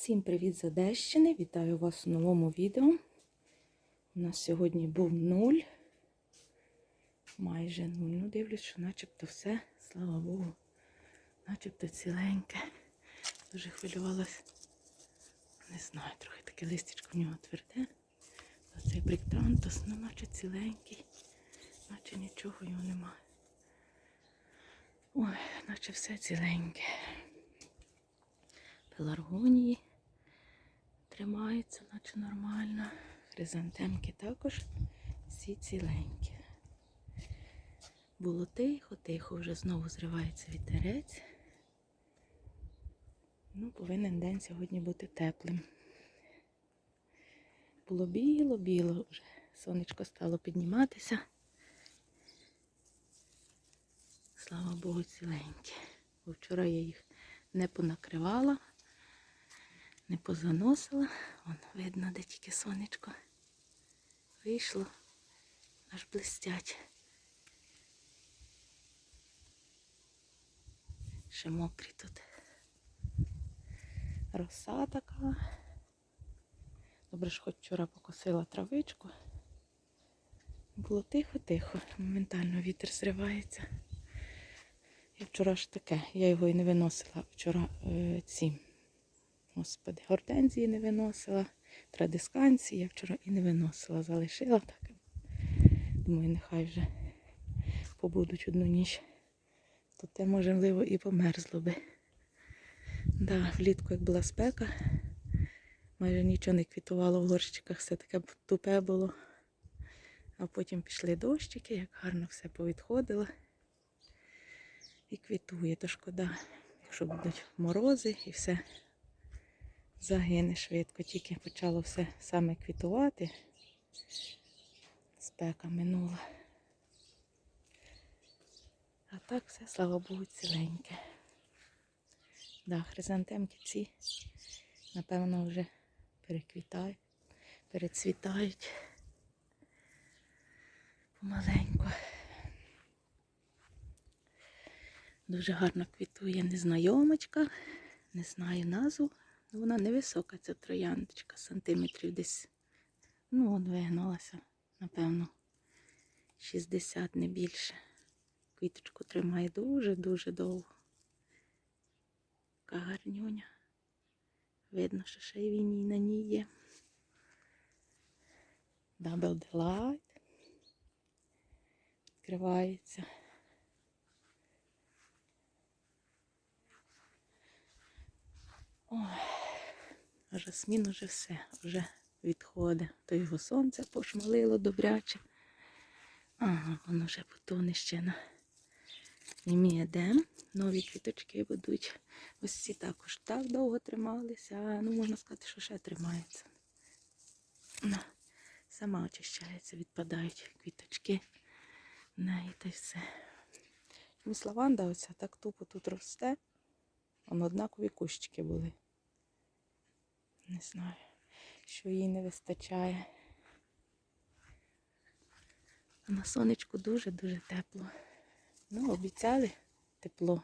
Всім привіт з Одещини! Вітаю вас у новому відео. У нас сьогодні був нуль. Майже нуль. Ну, дивлюсь, що начебто все, слава Богу, начебто ціленьке. Дуже хвилювалась. Не знаю, трохи таке листячко в нього тверде. Оцей бриктантус, ну наче ціленький, наче нічого його немає. Ой, наче все ціленьке. Пеларгонії тримаються, наче нормально. Хризантемки також всі ціленькі. Було тихо, тихо, вже знову зривається вітерець. Ну, повинен день сьогодні бути теплим. Було біло-біло вже. Сонечко стало підніматися. Слава Богу, ціленькі. Бо вчора я їх не понакривала, не позаносила. Вон видно, де тільки сонечко вийшло, аж блистять. Ще мокрі тут. Роса така. Добре, що хоч вчора покосила травичку. Було тихо-тихо, моментально вітер зривається. І вчора ж таке, я його і не виносила. Вчора е, ці, господи, гортензії не виносила, традисканції я вчора і не виносила, залишила так. Думаю, нехай вже побудуть одну ніч. То те, можливо, і померзло би. Да, влітку, як була спека, майже нічого не квітувало в горщиках, все таке тупе було. А потім пішли дощики, як гарно все повідходило і квітує, то шкода, якщо будуть морози і все загине швидко. Тільки почало все саме квітувати. Спека минула. А так все, слава Богу, ціленьке. Да, хризантемки ці, напевно, вже переквітають, перецвітають помаленьку. Дуже гарно квітує незнайомочка, не знаю назву. Вона невисока, ця трояндочка, сантиметрів десь. Ну, от вигналася, напевно, 60 не більше. Квіточку тримає дуже-дуже довго. Така гарнюня. Видно, що ще й він на ній є. Double Delight. Відкривається. Ой, жасмін уже все, вже відходить. То його сонце пошмалило добряче. Ага, воно вже потоне ще на ім'єдем. Нові квіточки будуть. Ось ці також так довго трималися. Ну, можна сказати, що ще тримаються. Ну, Сама очищається, відпадають квіточки. неї та й все. Ось лаванда оця так тупо тут росте. Вон однакові кущики були. Не знаю, що їй не вистачає. На сонечку дуже-дуже тепло. Ну, обіцяли тепло.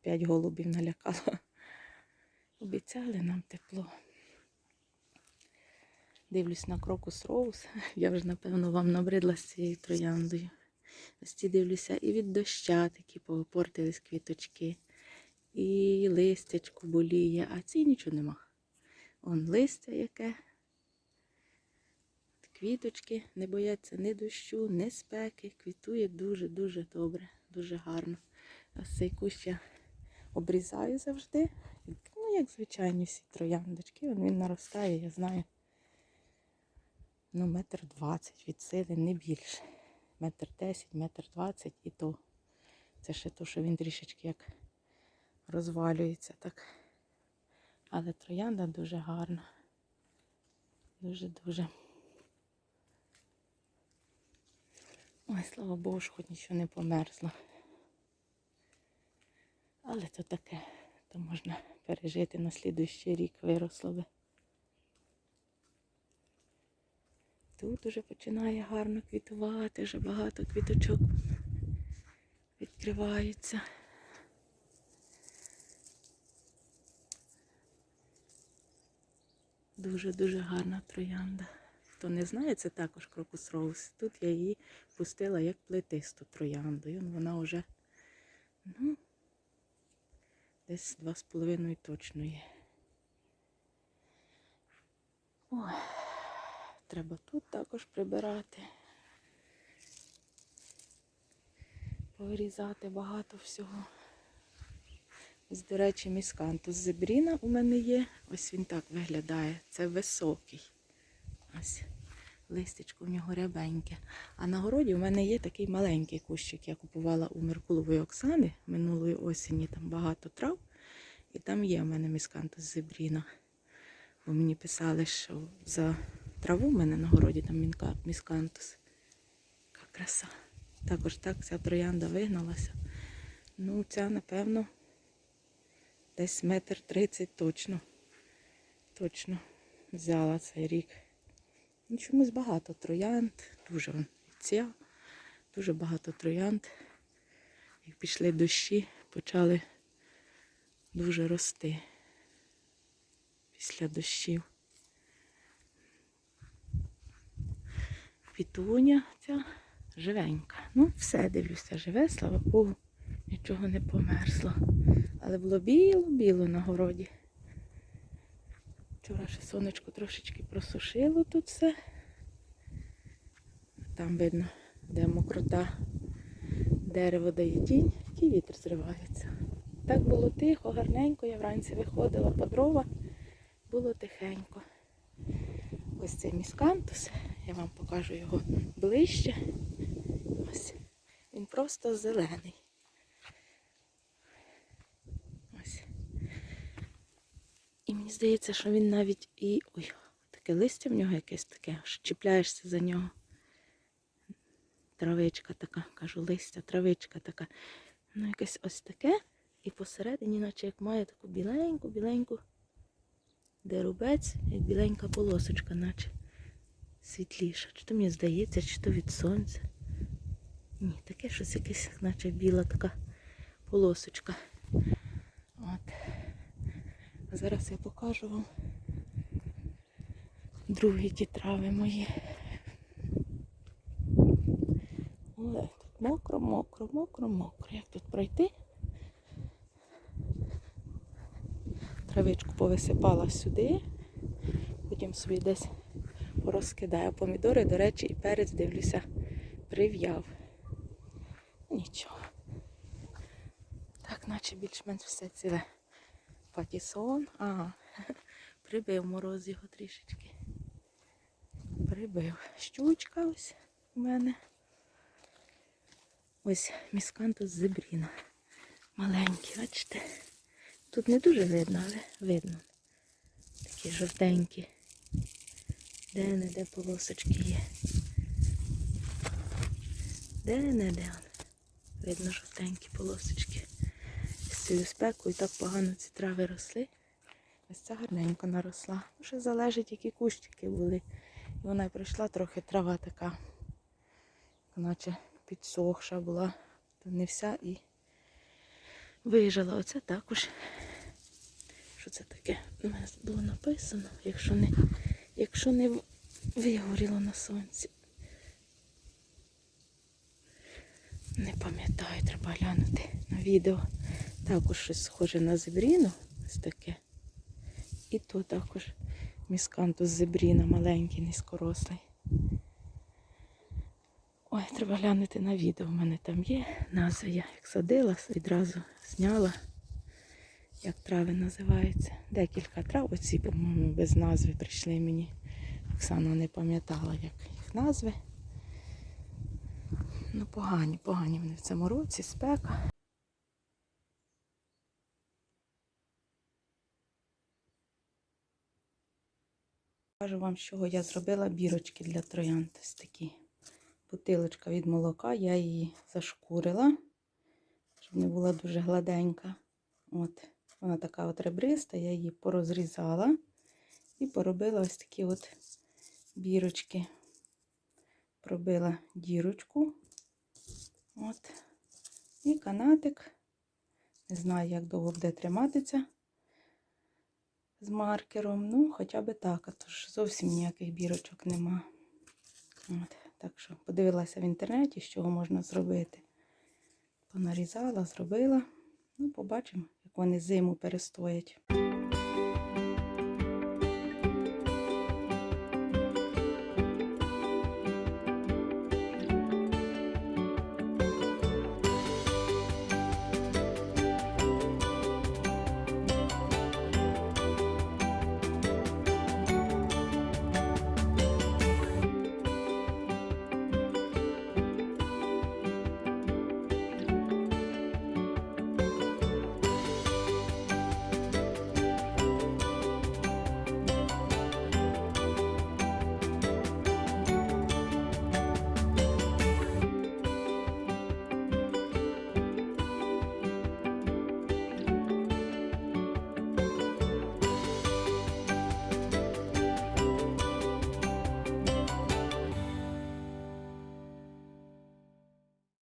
П'ять голубів налякало. Обіцяли нам тепло. Дивлюсь на крокус роуз. Я вже, напевно, вам набридла з цією трояндою. Ось ці дивлюся і від доща такі повипортились квіточки і листячко боліє, а ці нічого нема. Он листя яке. Квіточки не бояться ні дощу, ні спеки. Квітує дуже-дуже добре, дуже гарно. Ось цей кущ я обрізаю завжди. Ну, як звичайні всі трояндочки. Він, він наростає, я знаю. Ну, метр двадцять від сили, не більше. Метр десять, метр двадцять і то. Це ще то, що він трішечки як розвалюється так. Але троянда дуже гарна. Дуже-дуже. Ой, слава Богу, що хоч нічого не померзло. Але то таке, то можна пережити на слідуючий рік виросло би. Тут уже починає гарно квітувати, вже багато квіточок відкриваються. Дуже-дуже гарна троянда. Хто не знає, це також крокус роуз. Тут я її пустила як плетисту троянду. Вона вже ну, десь два з половиною точно є. Ой, треба тут також прибирати. Повирізати багато всього. Ось, до речі, міскантус зебріна у мене є. Ось він так виглядає. Це високий. Ось листечко в нього рябеньке. А на городі у мене є такий маленький кущик. Я купувала у Меркулової Оксани минулої осені. Там багато трав. І там є в мене міскантус зебріна. Бо мені писали, що за траву в мене на городі там міскантус. Яка краса. Також так ця троянда вигналася. Ну, ця, напевно, десь метр тридцять точно. Точно взяла цей рік. Ну, чомусь багато троянд, дуже ця, дуже багато троянд. Як пішли дощі, почали дуже рости після дощів. Пітуня ця живенька. Ну, все дивлюся, живе, слава Богу, нічого не померзло. Але було біло-біло на городі. Вчора ще сонечко трошечки просушило тут все. Там видно, де мокрота, дерево дає тінь, який вітер зривається. Так було тихо, гарненько, я вранці виходила по дрова, було тихенько. Ось цей міскантус, я вам покажу його ближче. Ось. Він просто зелений. Ось. І мені здається, що він навіть і. Ой, таке листя в нього якесь таке, аж чіпляєшся за нього. Травичка така, кажу, листя, травичка така. Ну, якесь ось таке. І посередині, наче як має таку біленьку, біленьку, де рубець, як біленька полосочка, наче світліша. Чи то мені здається, чи то від сонця. Ні, таке щось якесь, наче біла така полосочка. От. Зараз я покажу вам другі ті трави мої. Ой, тут мокро, мокро, мокро, мокро. Як тут пройти? Травичку повисипала сюди, потім собі десь порозкидаю помідори, до речі, і перець дивлюся, прив'яв. Нічого. Так, наче більш-менш все ціле. Патісон. Ага. Прибив мороз його трішечки. Прибив. Щучка ось у мене. Ось міскантус зебріна. Маленький, бачите? Тут не дуже видно, але видно. Такі жовтенькі. Де-не-де полосочки є. Де-не-де. Видно жовтенькі полосочки. З цією спекою так погано ці трави росли. Ось ця гарненько наросла. Ще залежить, які кущики були. І вона й прийшла трохи трава така, наче підсохша була, то не вся і вижила. Оце також. Що це таке? У мене було написано, якщо не, якщо не вигоріло на сонці. Не пам'ятаю, треба глянути на відео. Також щось схоже на зебріну. Ось таке. І то також міскантус зебріна, маленький, низькорослий. Ой, треба глянути на відео. У мене там є назва. Я як садила, відразу зняла, як трави називаються. Декілька трав, оці, по-моєму, без назви прийшли мені. Оксана не пам'ятала, як їх назви. Ну, погані, погані вони в цьому році, спека. Кажу вам, чого я зробила бірочки для троянд. Ось такі. Бутилочка від молока, я її зашкурила, щоб не була дуже гладенька. От. Вона така от ребриста, я її порозрізала і поробила ось такі от бірочки. Пробила дірочку. От. І канатик. Не знаю, як довго буде триматися. З маркером. Ну, хоча б так, а то ж зовсім ніяких бірочок нема. От, так що подивилася в інтернеті, з чого можна зробити. Понарізала, зробила. Ну, побачимо, як вони зиму перестоять.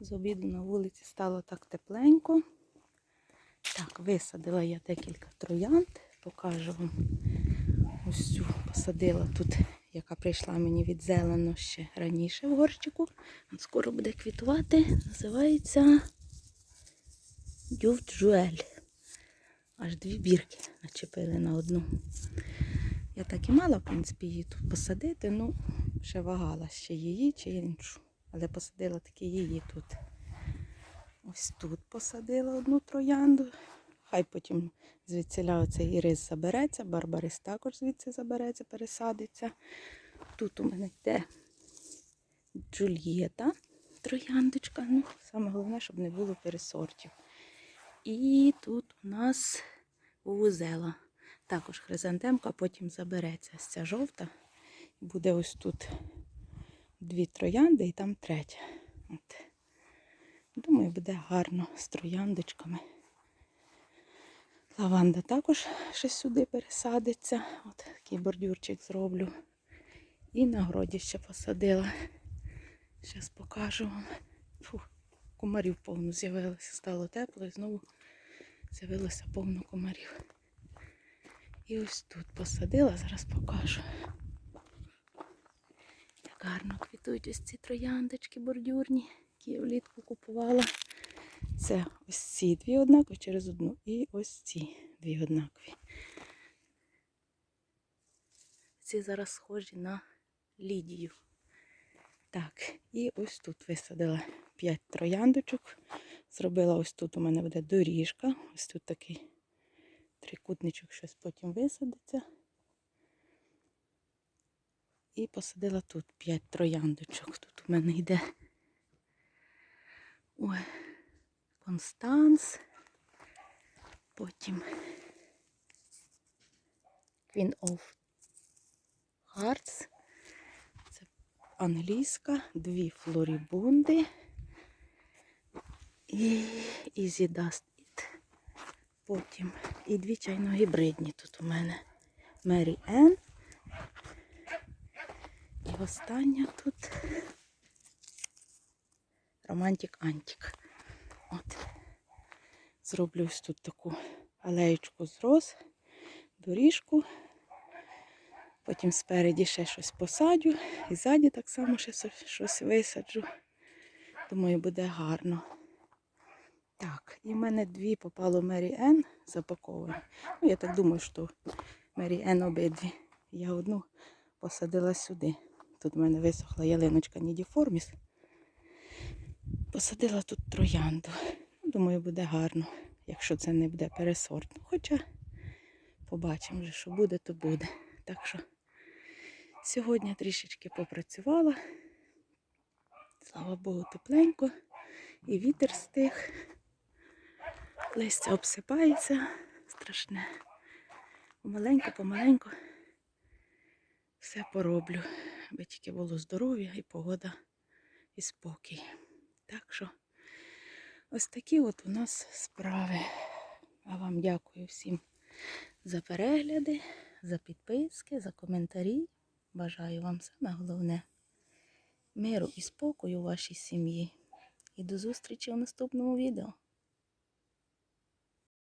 З обіду на вулиці стало так тепленько. Так, висадила я декілька троянд. Покажу вам ось цю посадила тут, яка прийшла мені від зелено ще раніше в горщику. Скоро буде квітувати. Називається Дювджуель. Аж дві бірки начепили на одну. Я так і мала, в принципі, її тут посадити, ну, ще вагала ще її чи іншу. Але посадила таки її тут. Ось тут посадила одну троянду. Хай потім звідсіля оцей ірис забереться, барбарис також звідси забереться, пересадиться. Тут у мене йде Джульєта, трояндочка. Ну, саме головне, щоб не було пересортів. І тут у нас вузела. Також хризантемка, потім забереться. Ця жовта. Буде ось тут дві троянди і там третя. От. Думаю, буде гарно з трояндочками. Лаванда також ще сюди пересадиться. От такий бордюрчик зроблю. І на городі ще посадила. Зараз покажу вам. Фу, комарів повно з'явилося. Стало тепло і знову з'явилося повно комарів. І ось тут посадила, зараз покажу. Як гарно квітують ось ці трояндочки бордюрні, які я влітку купувала. Це ось ці дві однакові через одну і ось ці дві однакові. Ці зараз схожі на Лідію. Так, і ось тут висадила 5 трояндочок. Зробила ось тут у мене буде доріжка. Ось тут такий трикутничок, щось потім висадиться. І посадила тут 5 трояндочок. Тут у мене йде ой, Констанс. Потім Queen of Hearts. Це англійська, дві флорібунди і Easy Dust It. Потім і дві чайно-гібридні тут у мене Мері Енн. Остання тут Романтик Антик. От. Зроблю ось тут таку алеєчку з роз, доріжку. Потім спереді ще щось посадю. І ззаді так само ще щось висаджу. Думаю, буде гарно. Так, і в мене дві попало Мері Ен запаковані. Ну, я так думаю, що Мері Ен обидві. Я одну посадила сюди. Тут в мене висохла ялиночка Нідіформіс. Посадила тут троянду. Ну, Думаю, буде гарно, якщо це не буде пересорт. Хоча побачимо вже, що буде, то буде. Так що сьогодні трішечки попрацювала. Слава Богу, тепленько. І вітер стих. Листя обсипається. Страшне. Помаленьку все пороблю, аби тільки було здоров'я і погода і спокій. Так що ось такі от у нас справи. А вам дякую всім за перегляди, за підписки, за коментарі. Бажаю вам саме головне миру і спокою у вашій сім'ї. І до зустрічі у наступному відео.